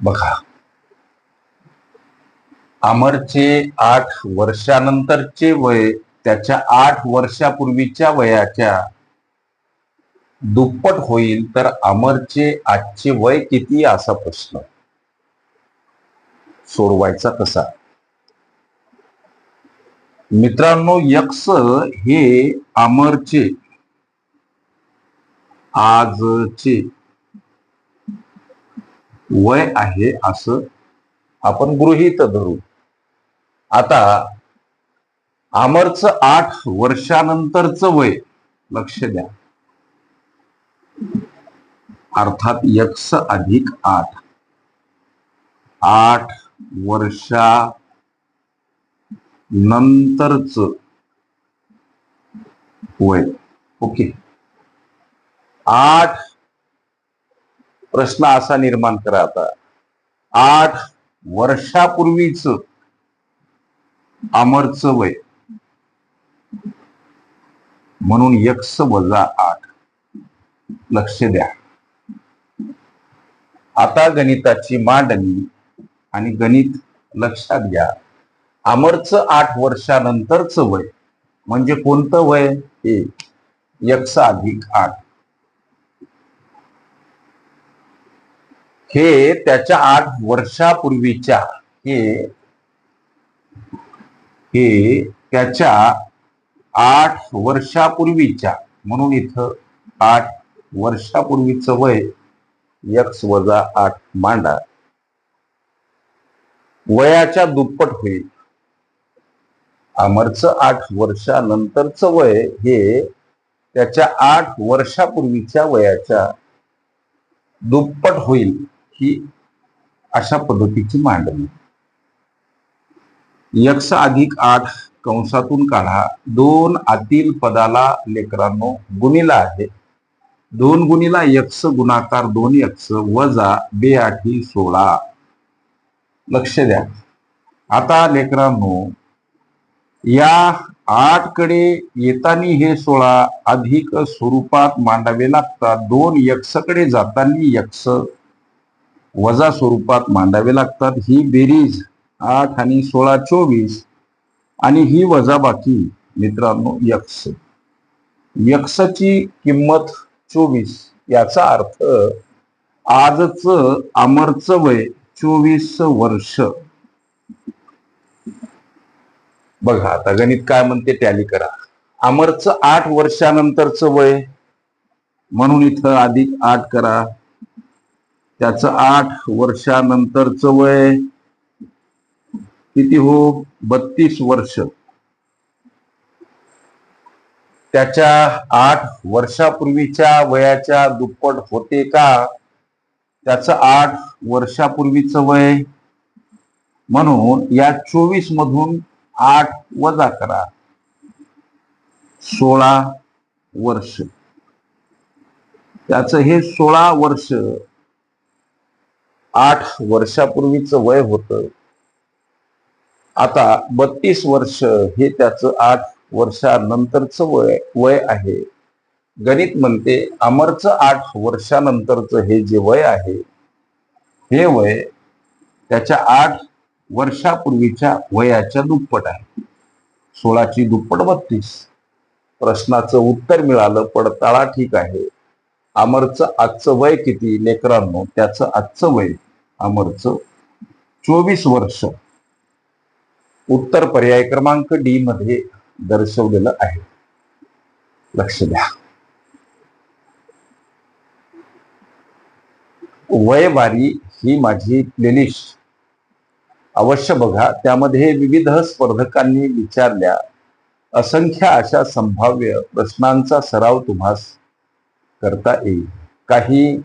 बघा. अमरचे आठ वर्षानंतरचे वय त्याच्या आठ वर्षापूर्वीच्या वयाच्या दुप्पट होईल तर अमरचे आजचे वय किती असा प्रश्न. सोडवायचा कसा? मित्रांनो यक्ष हे अमरचे आजचे वय आहे असं आपण गृहीत धरू. आता अमरचं आठ वर्षानंतरचं वय लक्ष द्या. अर्थात यक्ष अधिक आठ. आठ वर्षा नंतरच वय. ओके. आठ प्रश्न असा निर्माण करा आता. आठ वर्षापूर्वीच अमरचं वय. म्हणून यक्स वजा आठ. लक्ष द्या. आता गणिताची मांडणी आणि गणित लक्षात घ्या. अमरचं आठ वर्षानंतरच वय. म्हणजे कोणतं वय? हे यक्स अधिक आठ. हे त्याच्या आठ वर्षापूर्वीच्या हे हे त्याच्या आठ वर्षापूर्वीच्या म्हणून इथं आठ वर्षापूर्वीचं वय यक्स वजा आठ मांडा. वयाच्या दुप्पट होईल. अमरचं आठ वर्षानंतरचं वय हे त्याच्या आठ वर्षापूर्वीच्या वयाच्या दुप्पट होईल. की अशा पद्धतीची मांडणी. यक्ष अधिक आठ कंसातून काढा. दोन आतील पदाला लेकरांनो गुणिला आहे. दोन गुणिला यक्ष गुणाकार दोन यक्ष वजा बे आठी सोळा. लक्ष द्या. आता लेकरांनो या आठकडे येताना हे सोळा अधिक स्वरूपात मांडावे लागतात. दोन यक्षकडे जाताना यक्ष वजा स्वरूपात मांडावे लागतात. ही बेरीज आठ आणि सोळा चोवीस आणि ही वजा बाकी. मित्रांनो यक्ष. यक्षची किंमत चोवीस. याचा अर्थ आजच अमरचं वय चोवीस वर्ष. बघा आता गणित काय म्हणते टॅली करा. अमरचं आठ वर्षानंतरचं वय. म्हणून इथं अधिक आठ करा. त्याचं आठ वर्षानंतरचं वय किती हो? बत्तीस वर्ष. त्याच्या आठ वर्षापूर्वीच्या वयाच्या दुप्पट होते का? त्याचं आठ वर्षापूर्वीचं वय म्हणून या चोवीस मधून आठ वजा करा. सोळा वर्ष. त्याचं हे सोळा वर्ष आठ वर्षापूर्वीचं वय होतं. आता बत्तीस वर्ष हे त्याचं आठ वर्षानंतरचं वय वय आहे. गणित म्हणते अमरचं आठ वर्षानंतरचं हे जे वय आहे हे वय त्याच्या आठ वर्षापूर्वीच्या वयाच्या दुप्पट आहे. सोळाची दुप्पट बत्तीस. प्रश्नाचं उत्तर मिळालं पडताळा ठीक आहे. अमरचं आजचं वय किती लेकरांनो त्याचं आजचं वय अमरचं चोवीस वर्ष. उत्तर पर्याय क्रमांक डी मध्ये दर्शवलेलं आहे. लक्ष द्या. वयवारी ही माझी प्लेलिस्ट अवश्य बघा. त्यामध्ये विविध स्पर्धकांनी विचारल्या असंख्य अशा संभाव्य प्रश्नांचा सराव तुम्हास करता येईल. काही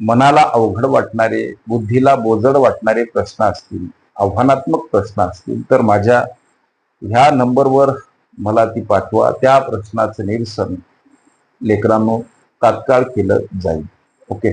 मनाला अवघड वाटणारे बुद्धीला बोजड वाटणारे प्रश्न असतील आव्हानात्मक प्रश्न असतील तर माझ्या ह्या नंबरवर मला ती पाठवा. त्या प्रश्नाचं निरसन लेकरांनो तात्काळ केलं जाईल. ओके?